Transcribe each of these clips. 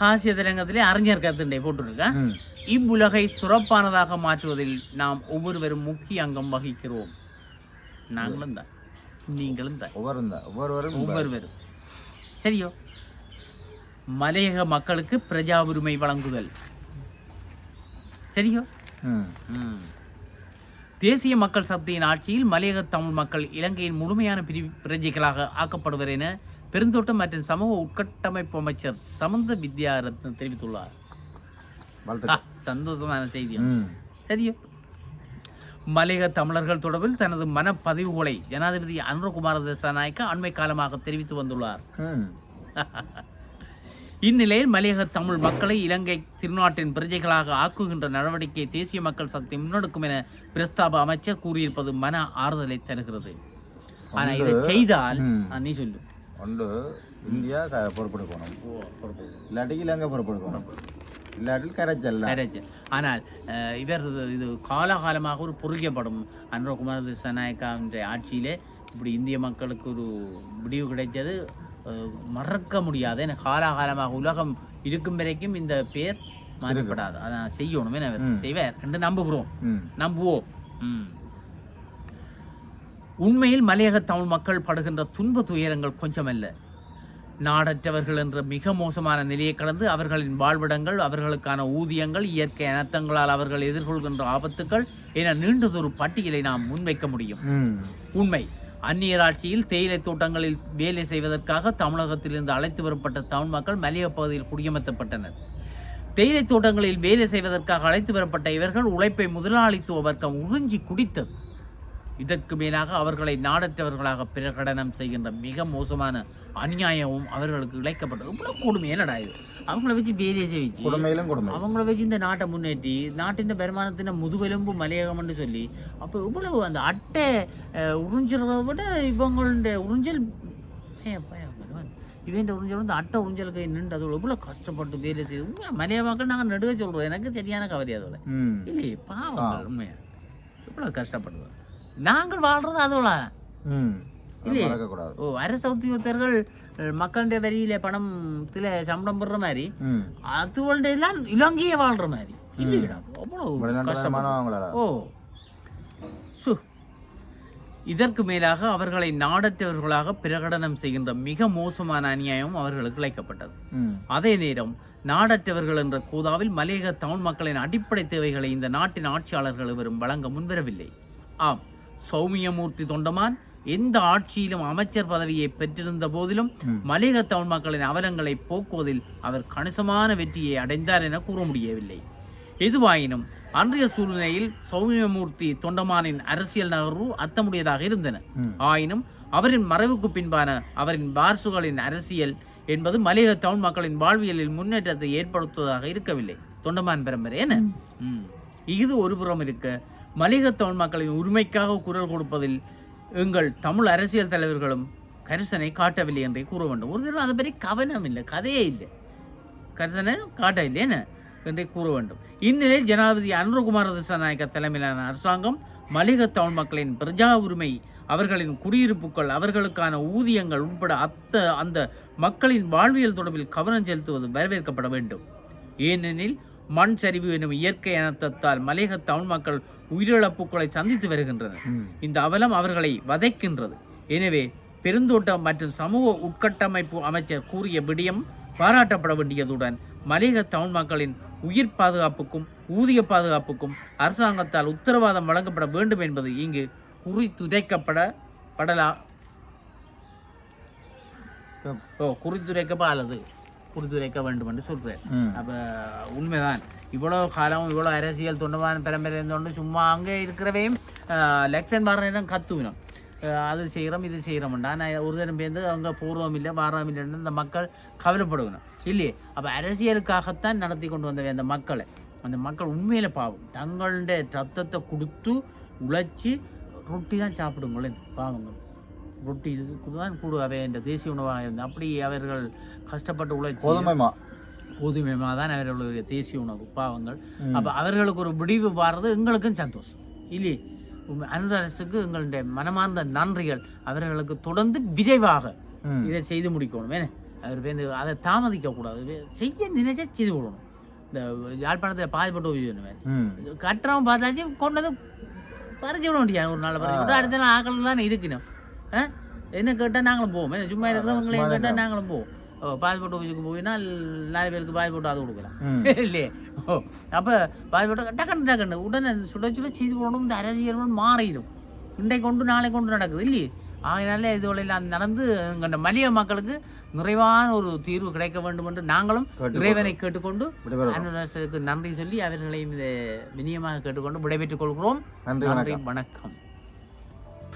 ஹாஸ்ய திரங்கத்திலே அறிஞர் கருத்துண்டை போட்டிருக்கேன் இவ்வுலகை சிறப்பானதாக மாற்றுவதில் நாம் ஒவ்வொருவரும் முக்கிய அங்கம் வகிக்கிறோம். நாங்களும் தான். நீங்களும் தான். ஒவ்வொரு தான். ஒவ்வொருவரும் ஒவ்வொருவரும். சரியோ? மலையக மக்களுக்கு பிரஜா உரிமை வழங்குதல். சரியோ. தேசிய மக்கள் சக்தியின் ஆட்சியில் மலையக தமிழ் மக்கள் இலங்கையின் முழுமையான பிரி பிரஜைகளாக ஆக்கப்படுவர் என பெருந்தோட்டம் மற்றும் சமூக உட்கட்டமைப்பு அமைச்சர் சமந்த வித்யாரத்ன தெரிவித்துள்ளார். சந்தோஷமான செய்தி. சரியோ மலையக தமிழர்கள் தொடர்பில் தனது மனப்பதிவுகளை ஜனாதிபதி அனுரகுமார திசாநாயக்க அண்மை காலமாக தெரிவித்து வந்துள்ளார். இந்நிலையில் மலையக தமிழ் மக்களை இலங்கை திருநாட்டின் பிரஜைகளாக ஆக்குகின்ற நடவடிக்கையை தேசிய மக்கள் சக்தி முன்னெடுக்கும் என பிரஸ்தாப அமைச்சர் கூறியிருப்பது மன ஆறுதலை தருகிறது. ஆனா இதை செய்தால் நீ சொல்லு. ஒன்று இந்தியா பொறுப்பெடுக்கணும். இல்லாட்டி இலங்கை பொறுப்பெடுக்கணும். இல்லாட்டி கரைச்சல் Correct. ஆனால் இவர் இது காலகாலமாக ஒரு பொறிக்கப்படும். அனுரகுமார திசாநாயக்காவின் ஆட்சியிலே இப்படி இந்திய மக்களுக்கு ஒரு முடிவு கிடைச்சது மறக்க முடியாது என காலாகாலமாக உலகம் இருக்கும் வரைக்கும் இந்த பேர் மாற்றப்படாது. அதான் செய்யணும் செய்வார் என்று நம்புகிறோம். நம்புவோம். ம். உண்மையில் மலையக தமிழ் மக்கள் படுகின்ற துன்ப துயரங்கள் கொஞ்சமல்ல. நாடற்றவர்கள் என்ற மிக மோசமான நிலையை கடந்து அவர்களின் வாழ்விடங்கள் அவர்களுக்கான ஊதியங்கள் இயற்கை அனர்த்தங்களால் அவர்கள் எதிர்கொள்கின்ற ஆபத்துக்கள் என நீண்டதொரு பட்டியலை நாம் முன்வைக்க முடியும். உண்மை. அந்நியர் ஆட்சியில் தேயிலை தோட்டங்களில் வேலை செய்வதற்காக தமிழகத்திலிருந்து அழைத்து வரப்பட்ட தமிழ் மக்கள் மலையக பகுதியில் குடியமர்த்தப்பட்டனர். தேயிலை தோட்டங்களில் வேலை செய்வதற்காக அழைத்து வரப்பட்ட இவர்கள் உழைப்பை முதலாளித்துவ வர்க்கம் உறிஞ்சி குடித்தது. இதற்கு மேலாக அவர்களை நாடற்றவர்களாக பிரகடனம் செய்கின்ற மிக மோசமான அநியாயமும் அவர்களுக்கு இழைக்கப்பட்டது. இவ்வளவு கொடுமை என்னடா இது? அவங்கள வச்சு வேலையை செய்விச்சு கொடுமையிலும் கொடுமை. அவங்கள வச்சு இந்த நாட்டை முன்னேற்றி நாட்டின் வருமானத்தின் முதுகெலும்பு மலையகம்னு சொல்லி அப்போ இவ்வளவு அந்த அட்டை உறிஞ்சுறத விட இவங்களுடைய உறிஞ்சல். இவன் உறிஞ்சல் வந்து அட்டை உறிஞ்சலுக்கு நின்று அதோட இவ்வளோ கஷ்டப்பட்டு வேலை செய்து உண்மையா மலைய மக்கள் நாங்கள் நடுவே சொல்கிறோம் எனக்கு சரியான கவலை அதோட இல்லையே பாவம் உண்மையா? இவ்வளோ கஷ்டப்படுவோம் நாங்கள் வாழ்றது அதோட ம். இல்லையே. மறக்கக்கூடாது. ஓ அரசு உத்தியோகத்தர்கள் மக்களுடைய வரியில பணம் இதில் சம்பளம் பெறுற மாதிரி ம். அதுவள்ட எல்லாம் இலங்கையே வாழ்ற மாதிரி. ஓ. இதற்கு மேலாக அவர்களை நாடற்றவர்களாக பிரகடனம் செய்கின்ற மிக மோசமான அநியாயம் அவர்களுக்கு இழைக்கப்பட்டது. அதே நேரம் நாடற்றவர்கள் என்ற கூதாவில் மலையக தமிழ் மக்களின் அடிப்படை தேவைகளை இந்த நாட்டின் ஆட்சியாளர்கள் எவரும் வழங்க முன்வரவில்லை. ஆம். சௌமியமூர்த்தி தொண்டமான் எந்த ஆட்சியிலும் அமைச்சர் பதவியை பெற்றிருந்த போதிலும் ம். மலையக தமிழ் மக்களின் அவலங்களை போக்குவதில் அவர் கணிசமான வெற்றியை அடைந்தார் என கூற முடியவில்லை எதுவாயினும் அன்றைய சூழ்நிலையில் சௌமியமூர்த்தி தொண்டமானின் அரசியல் நகர்வு அர்த்தமுடையதாக இருந்தன. ஆயினும் அவரின் மறைவுக்கு பின்பான அவரின் வாரிசுகளின் அரசியல் என்பது மலையக தமிழ் மக்களின் வாழ்வியலில் முன்னேற்றத்தை ஏற்படுத்துவதாக இருக்கவில்லை தொண்டமான் பரம்பரை என்ன. இது ஒருபுறம் இருக்க மலிகத்தமிழ் மக்களின் உரிமைக்காக குரல் கொடுப்பதில் எங்கள் தமிழ் அரசியல் தலைவர்களும் கரிசனை காட்டவில்லை என்றே கூற வேண்டும். ஒரு தடவை அதை பற்றி கவனம் இல்லை கதையே இல்லை. கரிசனை காட்டவில்லை என்ன? என்றே கூற வேண்டும். இந்நிலையில் ஜனாதிபதி அனுரகுமார திசாநாயக்க தலைமையிலான அரசாங்கம் மலையக தமிழ் மக்களின் பிரஜா உரிமை அவர்களின் குடியிருப்புகள் அவர்களுக்கான ஊதியங்கள் உட்பட அத்த அந்த மக்களின் வாழ்வியல் தொடர்பில் கவனம் செலுத்துவது வரவேற்கப்பட வேண்டும். ஏனெனில் மண் சரிவு எனும் இயற்கை அனர்த்தத்தால் மலையக தமிழ் மக்கள் உயிரிழப்புகளை சந்தித்து வருகின்றனர். இந்த அவலம் அவர்களை வதைக்கின்றது. எனவே பெருந்தோட்டம் மற்றும் சமூக உட்கட்டமைப்பு அமைச்சர் கூறிய விடயம் பாராட்டப்பட வேண்டியதுடன் மலையக தமிழ் மக்களின் உயிர் பாதுகாப்புக்கும் ஊதிய பாதுகாப்புக்கும் அரசாங்கத்தால் உத்தரவாதம் வழங்கப்பட வேண்டும் என்பது இங்கு குறித்துரைக்கப்பட படலா ஓ குறித்துரைக்கப்படாது குறித்துரைக்க வேண்டும் என்று சொல்றேன் அப்போ உண்மைதான். இவ்வளோ காலம் இவ்வளோ அரசியல் தொண்டமான பரம்பரை இருந்தோண்டு சும்மா அங்கே இருக்கிறவையும் லெக்ஷன் வர நேரம் கத்துவினோம். அது செய்கிறோம் இது செய்கிறோம்டா நான் ஒரு தினம் பேருந்து அவங்க பூர்வம் இல்லை வாராம் இல்லைன்னு இந்த மக்கள் கவலைப்படுகணும் இல்லையே? அப்போ அரசியலுக்காகத்தான் நடத்தி கொண்டு வந்தவை அந்த மக்களை. அந்த மக்கள் உண்மையில பாவம். தங்களுடைய ரத்தத்தை கொடுத்து உழைச்சி ரொட்டி தான் சாப்பிடுங்களேன். பாவங்கள். ரொட்டி தான் கூடுவாவே இந்த தேசிய உணவாக இருந்து அப்படி அவர்கள் கஷ்டப்பட்டு உழைச்சி கோதுமைமா. கோதுமைமாக தான் அவர்களுடைய தேசிய உணவு பாவங்கள். அப்போ அவர்களுக்கு ஒரு விடிவு பாடுறது எங்களுக்கும் சந்தோஷம். இல்லையே? அனுத அரசுக்கு எங்களுடைய மனமார்ந்த நன்றிகள். அவர்களுக்கு தொடர்ந்து விரைவாக இதை செய்து முடிக்கணும். ஏன்னா அவர் வந்து அதை தாமதிக்க கூடாது வே- செய்ய நினைச்சா செய்து விடணும் இந்த யாழ்ப்பாணத்தில் பாதிப்பட்டு உயிர் ம். கட்டுறவன் பார்த்தாச்சு கொண்டது பறிச்சு விட முடியாது ஒரு நாள் பறிச்சு அடுத்த நாள் ஆக்கள் தானே இருக்கணும்? என்ன கேட்டால் நாங்களும் போவோம் என்ன சும்மா இருக்கிறவங்களையும் கேட்டால் நாங்களும் போவோம் ஓ பாஸ்போர்ட் ஆஃபீஸுக்கு போயினா நாலு பேருக்கு பாஸ்போர்ட் அது கொடுக்கலாம் இல்லையே ஓ அப்போ பாஸ்போர்ட் டக்குன்னு டக்குன்னு உடனே சுட சுட செய்து போடணும் இந்த அரசியல் மாறிடும் இன்றை கொண்டு நாளை கொண்டு நடக்குது இல்லையே இதுவரையில் அது நடந்து எங்கள் மலிய மக்களுக்கு நிறைவான ஒரு தீர்வு கிடைக்க வேண்டும் என்று நாங்களும். இறைவனை கேட்டுக்கொண்டு அனுராசுக்கு நன்றி சொல்லி அவர்களையும் இதை விநியமாக கேட்டுக்கொண்டு விடைபெற்றுக் கொள்கிறோம் நன்றி வணக்கம்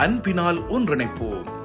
அன்பினால் ஒன்றிணைப்போம்.